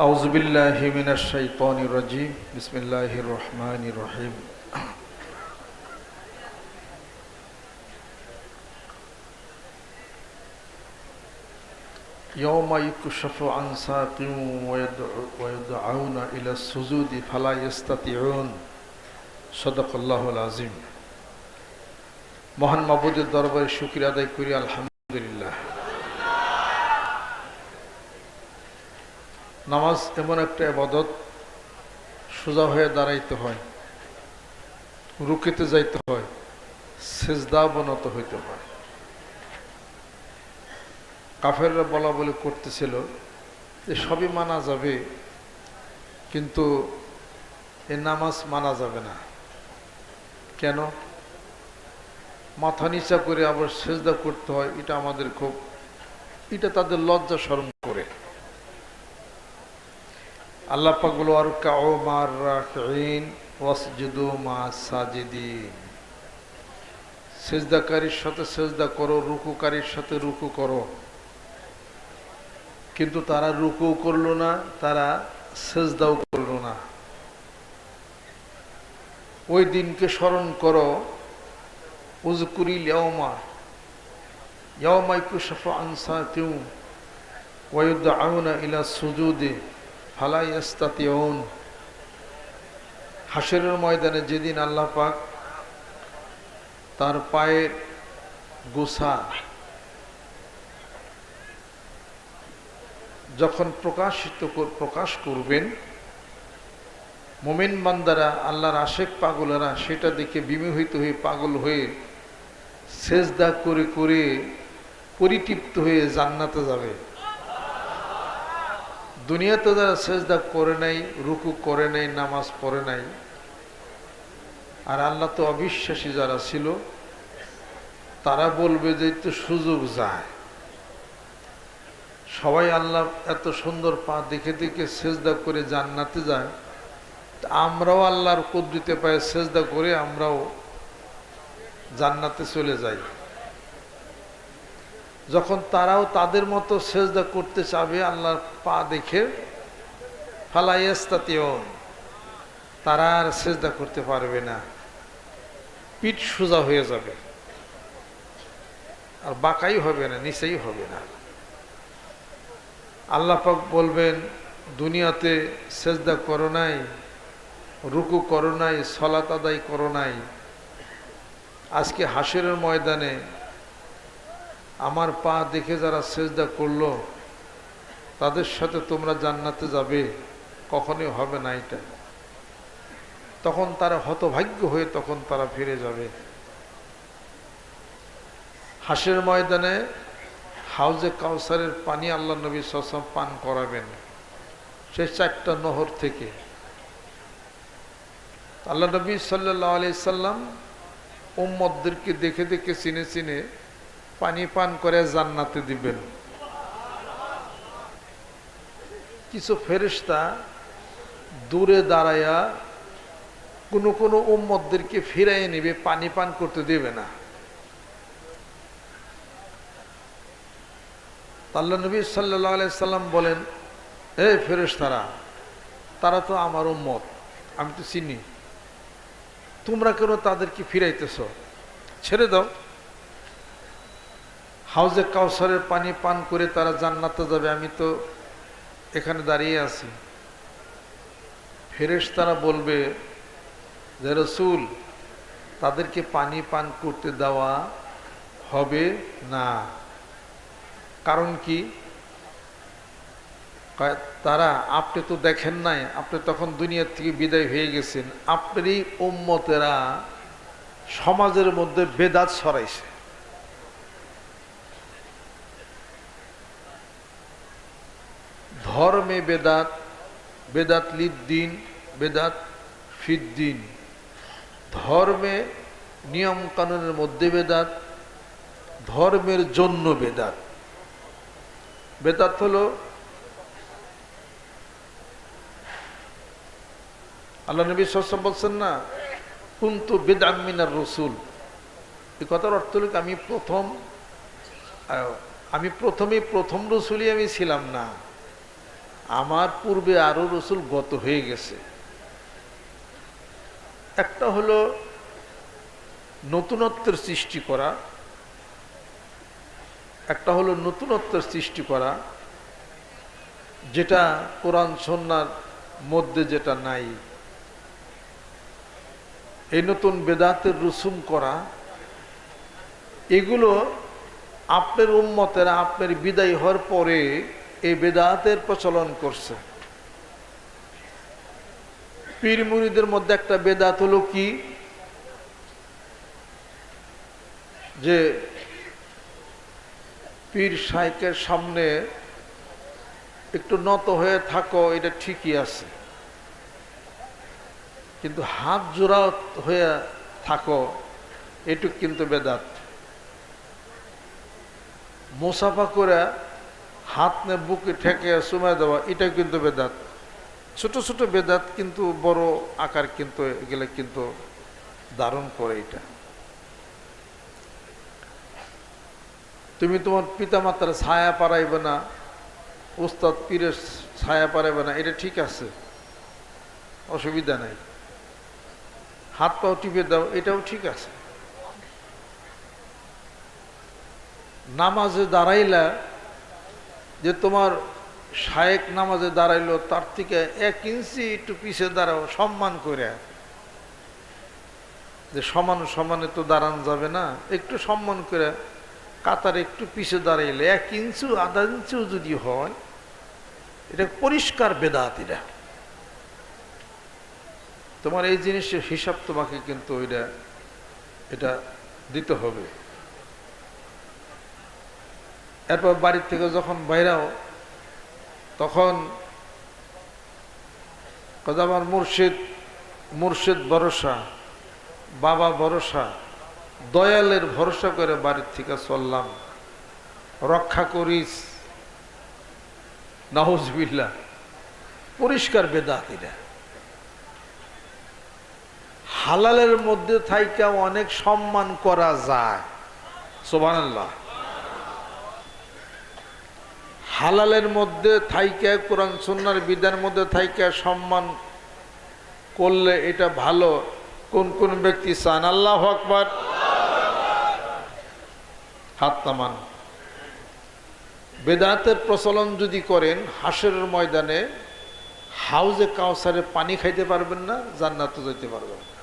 أعوذ بالله من الشيطان الرجيم بسم الله الرحمن الرحيم يوم يكشف عن ساق ويدعو ويدعون إلى السجود فلا يستطيعون صدق الله العظيم মহান মাবুদের দরবারে শুক্রিয়া আদায় করি আলহামদুলিল্লাহ নামাজ এমন একটা আবাদত সোজা হয়ে দাঁড়াইতে হয়, রুকিতে যাইতে হয়, সেজদা বনত হইতে হয়। কাফেররা বলা বলে করতেছিল যে সবই মানা যাবে, কিন্তু এ নামাজ মানা যাবে না। কেন? মাথা নিচা করে আবার সেজদা করতে হয়, এটা আমাদের খুব, এটা তাদের লজ্জা স্মরণ করে। আল্লাহ পাক আর কাও মার রাকিন ওয়াসজুদু মা সেজদাকারীর সাথে সেজদা করো, রুকুকারীর সাথে রুকু করো। কিন্তু তারা রুকু করল না, তারা সেজদাও করল না। ওই দিনকে স্মরণ করো উজকুরি লিয়াউমা ইয়াউমা ইকুশাফা আনসা কেউ ওয়ুদ্দাউনা ইলা সুজুদে। ফালাই ইস্তাতিউন হাসরের ময়দানে যেদিন আল্লাহ পাক তার পায়ের গোসা যখন প্রকাশিত প্রকাশ করবেন, মোমেন বান্দারা, আল্লাহর আশেক পাগলেরা সেটা দেখে বিমোহিত হয়ে পাগল হয়ে সেজদা করে করে পরিতৃপ্ত হয়ে জান্নাতে যাবে। দুনিয়াতে যারা সেজদা করে নাই, রুকু করে নাই, নামাজ পড়ে নাই, আর আল্লাহ তো অবিশ্বাসী যারা ছিল, তারা বলবে যে তো সুযোগ যায়। সবাই আল্লাহ এত সুন্দর পা দেখে দেখে সেজদা করে জান্নাতে যায় আমরাও আল্লাহর কুদ্রিতে পায়ে সেজদা করে আমরাও জান্নাতে চলে যাই। যখন তারাও তাদের মতো সেজদা করতে চাবে, আল্লাহর পা দেখে ফালাইয়াস্তাতিও তারা আর সেজদা করতে পারবে না। পিঠ সোজা হয়ে যাবে। আর বাঁকাই হবে না, নিচেই হবে না। আল্লাহ পাক বলবেন, দুনিয়াতে সেজদা করো নাই, রুকু করো নাই, সলাত আদায় করো নাই। আজকে হাসিরের ময়দানে আমার পা দেখে যারা সেজদা করল, তাদের সাথে তোমরা জান্নাতে যাবে, কখনোই হবে না এটা। তখন তারা হতভাগ্য হয়ে তখন তারা ফিরে যাবে। হাসের ময়দানে হাউজে কাউসারের পানি আল্লাহ নবী সসম পান করাবেন, সে চারটা নহর থেকে। আল্লাহ নবী সাল্লাহ আলি সাল্লাম উম্মদদেরকে দেখে দেখে চিনে চিনে পানি পান করে জান্নাতে দিবেন। কিছু ফেরিস্তা দূরে দাঁড়াইয়া কোনো কোনো উম্মদদেরকে ফিরাই নেবে, পানি পান করতে দেবে না। আল্লাহ নবী সাল্লাহ সাল্লাম বলেন হে ফেরেশতারা, তারা তো আমার উম্মত, আমি তো চিনি। তোমরা কেন তাদেরকে ফিরাইতেছ? ছেড়ে দাও। হাউজে কাউসারের পানি পান করে তারা জান্নাতে যাবে, আমি তো এখানে দাঁড়িয়ে আছি। ফেরেশ তারা বলবে যে রসুল, তাদেরকে পানি পান করতে দেওয়া হবে না। কারণ কি? তারা, আপনি তো দেখেন নাই, আপনি তখন দুনিয়ার থেকে বিদায় হয়ে গেছেন। আপনারই উম্মতেরা সমাজের মধ্যে বেদাত সরাইছে ধর্মে বেদাত বেদাত লিদ্দিন, বেদাত ফিদ্দিন। ধর্মে নিয়ম কানুনের মধ্যে বেদাত, ধর্মের জন্য বেদাত। বেদাত হলো আল্লাহ নবী সসম বলছেন না, কুন্তু বেদামিনার রসুল। এই কথার অর্থ হল আমি প্রথম, আমি প্রথমে প্রথম রসুলই আমি ছিলাম না। আমার পূর্বে আরও রসুল গত হয়ে গেছে। একটা হলো নতুনত্বের সৃষ্টি করা, একটা হলো নতুনত্বের সৃষ্টি করা, যেটা কোরআন সন্ন্যার মধ্যে যেটা নাই। এই নতুন বেদাতের রসুম করা, এগুলো আপনার উম্মতের আপনার বিদায় হওয়ার পরে এই বেদাতের প্রচলন করছে। পীর মুরিদের মধ্যে একটা বেদাত হলো কি? যে পীর সাইকের সামনে একটু নত হয়ে থাকো, এটা ঠিকই আছে। কিন্তু হাত জোড়া হয়ে থাকো, এটুক কিন্তু বেদাত। মোসাফা করে হাত নে বুকে ঠেকে সময় দেওয়া, এটা কিন্তু বেদাত। ছোট ছোট বেদাত কিন্তু বড় আকার কিন্তু এগুলো কিন্তু ধারণ করে এটা। তুমি তোমার পিতামাতার ছায়া পারাইবে না উস্তাদ পীরের ছায়া পারাইবে না, এটা ঠিক আছে। অসুবিধা নাই। হাত পাও টিপে দাও, এটাও ঠিক আছে। নামাজে দাঁড়াইলা যে তোমার শায়েক নামাজে দাঁড়াইলো, তার থেকে এক ইঞ্চি একটু পিছে দাঁড়াও, সম্মান করে। যে সমান সমানে তো দাঁড়ান যাবে না, একটু সম্মান করে কাতার একটু পিছে দাঁড়াইলে, এক ইঞ্চু, আধা ইঞ্চিও যদি হয়, এটা পরিষ্কার বেদাত এটা। তোমার এই জিনিসের হিসাব তোমাকে কিন্তু ওইটা, এটা দিতে হবে। এরপর বাড়ির থেকে যখন বাইরাও, তখন আমার মুর্শিদ মুর্শিদ ভরসা, বাবা ভরসা, দয়ালের ভরসা করে বাড়ির থেকে চললাম। রক্ষা করিস। নাহজবিল্লা পরিষ্কার বেদাত এটা। হালালের মধ্যে থাইকা অনেক সম্মান করা যায়। সোবান আল্লাহ হালালের মধ্যে থাইকা কোরআন সন্ন্যার বিধার মধ্যে থাইকা সম্মান করলে এটা ভালো। কোন কোন ব্যক্তি চান? আল্লাহ আকবর। হাত নামান। বেদাতের প্রচলন যদি করেন হাসের ময়দানে হাউজে কাউসারে পানি খাইতে পারবেন না, জান্নাতে যেতে পারবেন না।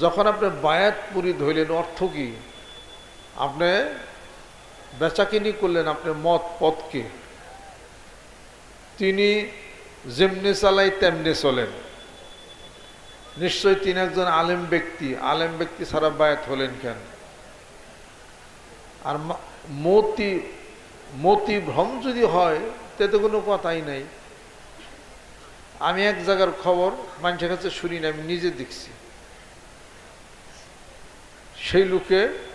যখন আপনি বায়াত পুরি ধরলেন, অর্থ কি? আপনি বেচাকিনি করলেন আপনি মত পথকে তিনি যেমনি চালাই তেমনি চলেন। নিশ্চয় তিনি একজন আলেম ব্যক্তি। আলেম ব্যক্তি ছাড়া বায়াত হলেন কেন? আর মতি মতি ভ্রম যদি হয় তাতে কোনো কথাই নাই। আমি এক জায়গার খবর মানুষের কাছে শুনি না, আমি নিজে দেখছি। সেই লোকে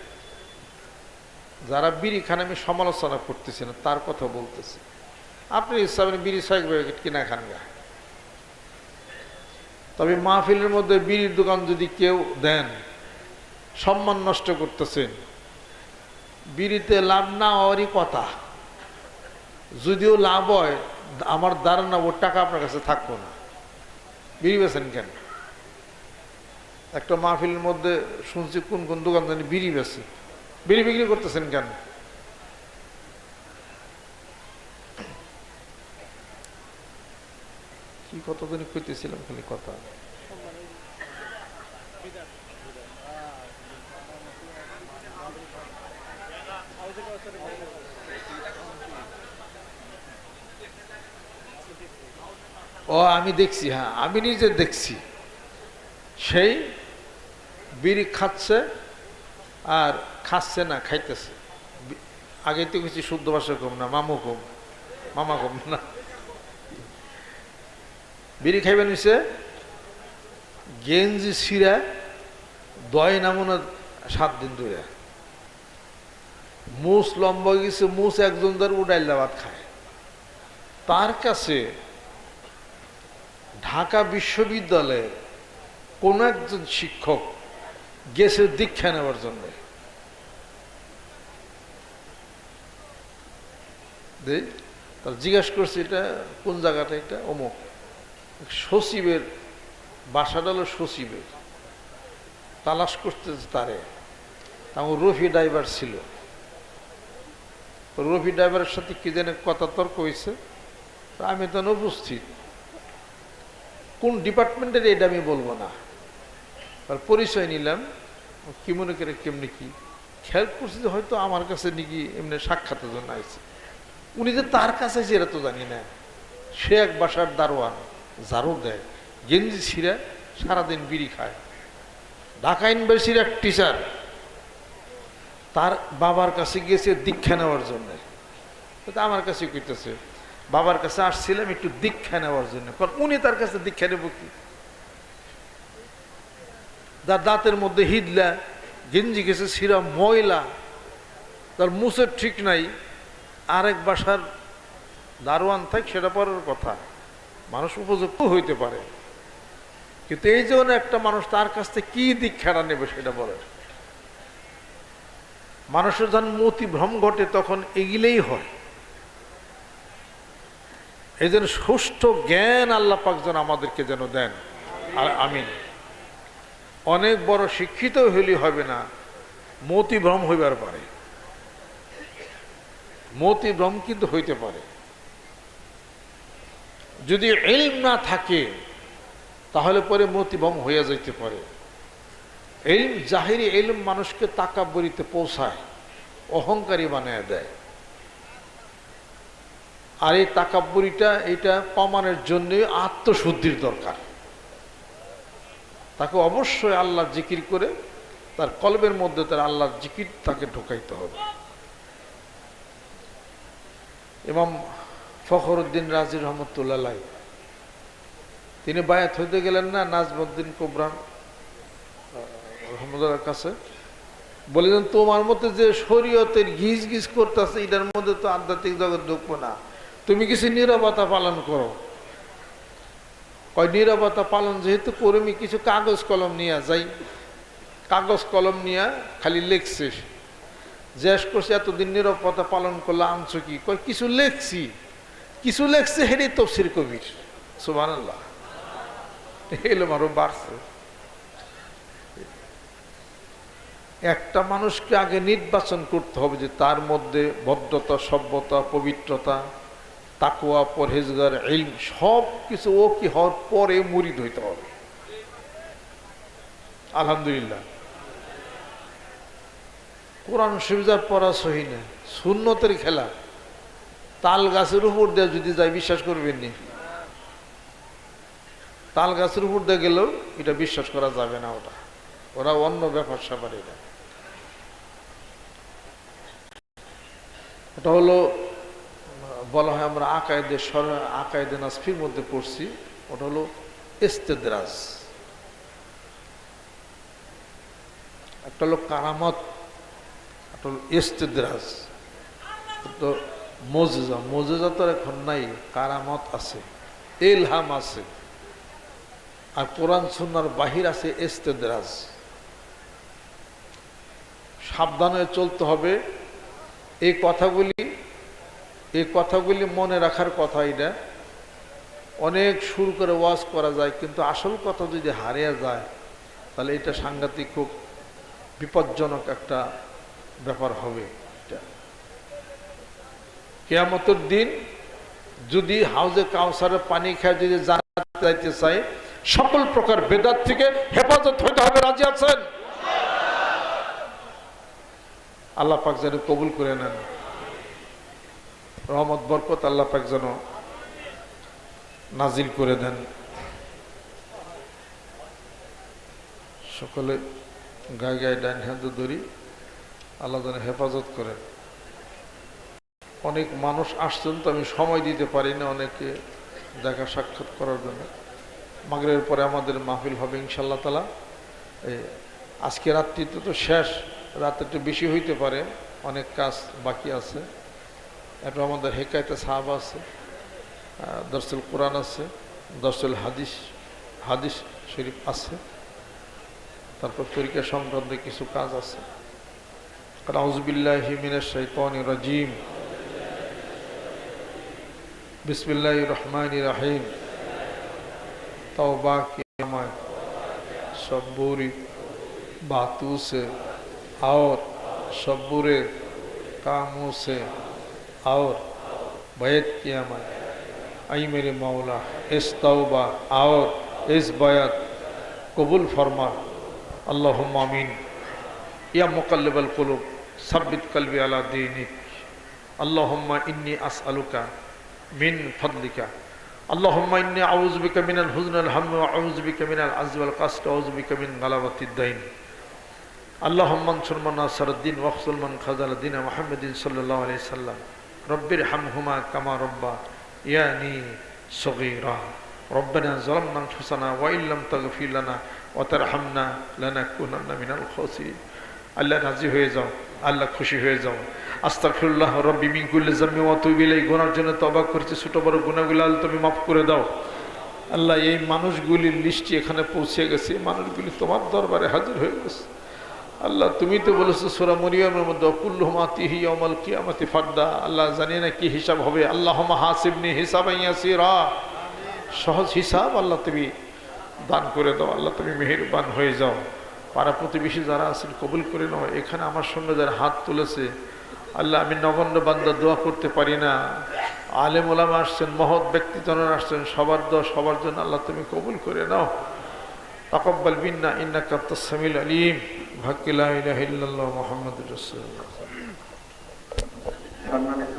যারা বিড়ি খান, আমি সমালোচনা করতেছি না, তার কথা বলতেছি। আপনি ইসলামের বিড়ি ছয় প্যাকেট কিনা খান গা। তবে মাহফিলের মধ্যে বিড়ির দোকান যদি কেউ দেন, সম্মান নষ্ট করতেছেন, বিড়িতে লাভ না হওয়ারই কথা। যদিও লাভ হয়, আমার ধারণা ওর টাকা আপনার কাছে থাকব না। বিড়ি বেছেন কেন? একটা মাহফিলের মধ্যে শুনছি, কোন কোন দোকান জানি বিড়ি বেছে বিড়ি বিক্রি করতেছেন কেন? কি কতদিন কইতেছিলাম খালি কথা? ও, আমি দেখছি হ্যাঁ আমি নিজে দেখছি। সেই বিড়ি খাচ্ছে আর খাচ্ছে না, খাইতেছে। আগে তো কিছু শুদ্ধ ভাষা কম না, মামু কম, মামা কম না। বিড়ি খাইবে নিছে, গেঞ্জি ছিঁড়া, দয় নামনা সাত দিন ধরে মুস লম্বা গেছে, মুস একজন ধর উডাইল ভাত খায়। তার কাছে ঢাকা বিশ্ববিদ্যালয়ে কোনো একজন শিক্ষক গেছে দীক্ষা নেওয়ার জন্য। তার জিজ্ঞাসা করছি এটা কোন জায়গাটা? এটা অমুক। সচিবের, বাসাটা হলো সচিবের। তালাশ করতেছে তারে। আমার রফি ড্রাইভার ছিল। রফি ড্রাইভারের সাথে কি যেন কথা তর্ক হয়েছে। আমি তখন উপস্থিত। কোন ডিপার্টমেন্টের এটা আমি বলব না। আর পরিচয় নিলাম। কি মনে করে কেমনি কি? খেয়াল করছি যে হয়তো আমার কাছে নাকি এমনি সাক্ষাতের জন্য আসছে উনি যে তার কাছে এটা তো জানি না। সে এক বাসার দারোয়ান ঝাড়ু দেয়। গেঞ্জি ছিঁড়া সারাদিন বিড়ি খায়। ঢাকা ইউনিভার্সিটির এক টিচার তার বাবার কাছে গিয়েছে দীক্ষা নেওয়ার জন্য। আমার কাছে কইতেছে, বাবার কাছে আসছিলাম একটু দীক্ষা নেওয়ার জন্য। কারণ উনি তার কাছে দীক্ষা নেব কি? তার দাঁতের মধ্যে হিদলা গেঞ্জি গেছে সিরা ময়লা। তার মুসের ঠিক নাই। আরেক বাসার দারোয়ান থাক, সেটা পরের কথা। মানুষ উপযুক্ত হইতে পারে। কিন্তু এই জন্য একটা মানুষ তার কাছ থেকে কি দীক্ষাটা নেবে সেটা বলে। মানুষের যখন মতি ভ্রম ঘটে, তখন এগিলেই হয়। এই জন্য সুষ্ঠু জ্ঞান আল্লাহ পাক যেন আমাদেরকে যেন দেন। আর আমিন। অনেক বড় শিক্ষিত হইলে হবে না, মতি ভ্রম হইবার পারে। মতি ভ্রম কিন্তু হইতে পারে। যদি এলম না থাকে, তাহলে পরে মতিভ্রম হইয়া যাইতে পারে। এলম জাহিরি এলম মানুষকে তাকাবরিতে পৌঁছায়, অহংকারী বানিয়ে দেয়। আর এই তাকাব্বরিটা এটা কমানোর জন্য আত্মশুদ্ধির দরকার। তাকে অবশ্যই আল্লাহর জিকির করে তার কলবের মধ্যে তার আল্লাহর জিকির তাকে ঢোকাইতে হবে। এবং ফখরুদ্দিন রাজি রহমতুল্লাহ তিনি বায়াত হইতে গেলেন না, নাজমুদ্দিন কোবরান রহমতুল্লাহর কাছে। বলেছেন তোমার মতো যে শরীয়তের ঘিস ঘিস করতেছে, এটার মধ্যে তো আধ্যাত্মিক জগৎ ঢুকবো না। তুমি কিছু নিরবতা পালন করো। কয়, নিরবতা পালন যেহেতু কর্মী, কিছু কাগজ কলম নিয়ে যাই। কাগজ কলম নিয়ে খালি লেখছে জিজ্ঞেস করছে, এতদিন নিরবতা পালন করলে আনছো কি? কয়, কিছু লেখছি। কিছু লেখছে হেরি তফসির কবির। সুবান আল্লাহ এলো আরও বাড়ছে। একটা মানুষকে আগে নির্বাচন করতে হবে যে তার মধ্যে ভদ্রতা, সভ্যতা, পবিত্রতা তাকুয়া পরহেজগার, ইলম, সব কিছু ও কি হওয়ার পরে মুরিদ হইতে হবে। আলহামদুলিল্লাহ। কোরআন সুবিধার পড়া সহি না শূন্যতের খেলা। তাল গাছের উপর দিয়ে যদি যায় বিশ্বাস করবেন নি? তাল গাছের উপর দিয়ে গেলেও এটা বিশ্বাস করা যাবে না ওটা। ওরা অন্য ব্যাপার স্যাপার এটা। ওটা হলো বলা হয় আমরা আকায়দে সর আকায়দে নাসফির মধ্যে পড়ছি। ওটা হলো ইস্তেদরাজ। একটা হলো কারামত, একটা হলো ইস্তেদরাজ। তো মজেজা মজেজা তো এখন নাই, কারামত আছে এলহাম আছে, আর কোরআন সুন্নার বাহির আছে ইস্তেদরাজ। সাবধানে চলতে হবে। এই কথাগুলি এই কথাগুলি মনে রাখার কথা এটা। অনেক সুর করে ওয়াজ করা যায়, কিন্তু আসল কথা যদি হারিয়ে যায়, তাহলে এটা সাংঘাতিক খুব বিপজ্জনক একটা ব্যাপার হবে এটা। কেয়ামতের দিন যদি হাউজে কাউসারের পানি খায় যদি যাইতে চাই, সকল প্রকার বেদাত থেকে হেফাজত হইতে হবে, রাজি আছেন? আল্লাহ পাক যেন কবুল করে নেন। রহমত, বরকত আল্লাহ পাক যেন নাজিল করে দেন। সকলে গায়ে গায়ে ডাইন হাত ধরি, আল্লাহ যেন হেফাজত করেন। অনেক মানুষ আসছেন তো আমি সময় দিতে পারি না অনেকে দেখা সাক্ষাৎ করার জন্য। মাগরের পরে আমাদের মাহফিল হবে ইনশাল্লাহ তালা আজকে রাত্রিতে তো শেষ, রাত একটু বেশি হইতে পারে, অনেক কাজ বাকি আছে। এটা আমাদের হেকায়তে সাহাব আছে দর্শল কোরআন আছে দর্শল হাদিস হাদিস শরীফ আছে তারপর তরিকা সংক্রান্ত কিছু কাজ আছে রাউজবিল্লাহ হিমিনের শৈতানি রাজিম बिस्मिल्लाह रहमान रहीम तौबा की अमल सब बुरी बातों से और सब बुरे कामों से और बैत की अमल आई मेरे मौला इस तौबा और इस बैत कबूल फरमा अल्लाह आमीन या मुकल्लबल कुलूब सब्बित कल्बी अला दीनिक अल्लाहुम्मा इन्नी असअलुका मिन फदलिका اللهم إني أعوذ بك من الحزن والهم وأعوذ بك من العز والقصد وأعوذ بك من غلبة الدين اللهم انصر من ناصر الدين واخذل من خذل دين محمد صلى الله عليه وسلم رب ارحمهما كما ربا يعني صغيرا ربنا ظلمنا أنفسنا وإن لم تغفر لنا وترحمنا لنكونن من الخاسرين আল্লাহ রাজি হয়ে যাও আল্লাহ খুশি হয়ে যাও আস্তাগফিরুল্লাহ রব্বি মিন কুল্লি যামবি ওয়া তুবু ইলাইহি গুনার জন্য তওবা করছি ছোট বড় গুনাহগুলো আল্লাহ তুমি মাফ করে দাও আল্লাহ এই মানুষগুলির লিস্টটি এখানে পৌঁছে গেছে এই মানুষগুলি তোমার দরবারে হাজির হয়ে গেছে আল্লাহ, তুমি তো বলেছ সূরা মরিয়মের মধ্যে কুল্লুহুম আতিহি ইয়াউমাল কিয়ামাতি ফারদা আল্লাহ জানি না কি হিসাব হবে। আল্লাহুম্মা হাসিবনি ইয়াসিরা সহজ হিসাব আল্লাহ তুমি দান করে দাও, আল্লাহ তুমি মেহেরবান হয়ে যাও। পাড়া প্রতিবেশী যারা আছেন, কবুল করে নাও। এখানে আমার সঙ্গে যারা হাত তুলেছে। আল্লাহ, আমি নগণ্য বান্দা, দোয়া করতে পারি না। আলেম ওলামা আসছেন, মহৎ ব্যক্তিজনরা আসছেন, সবার দোয়া, সবার জন্য আল্লাহ তুমি কবুল করে নাও। তাকব্বাল বিন্না ইন্না কাত্তাসামিল আলিম। মুহাম্মাদুর রাসূলুল্লাহ। সম্মানিত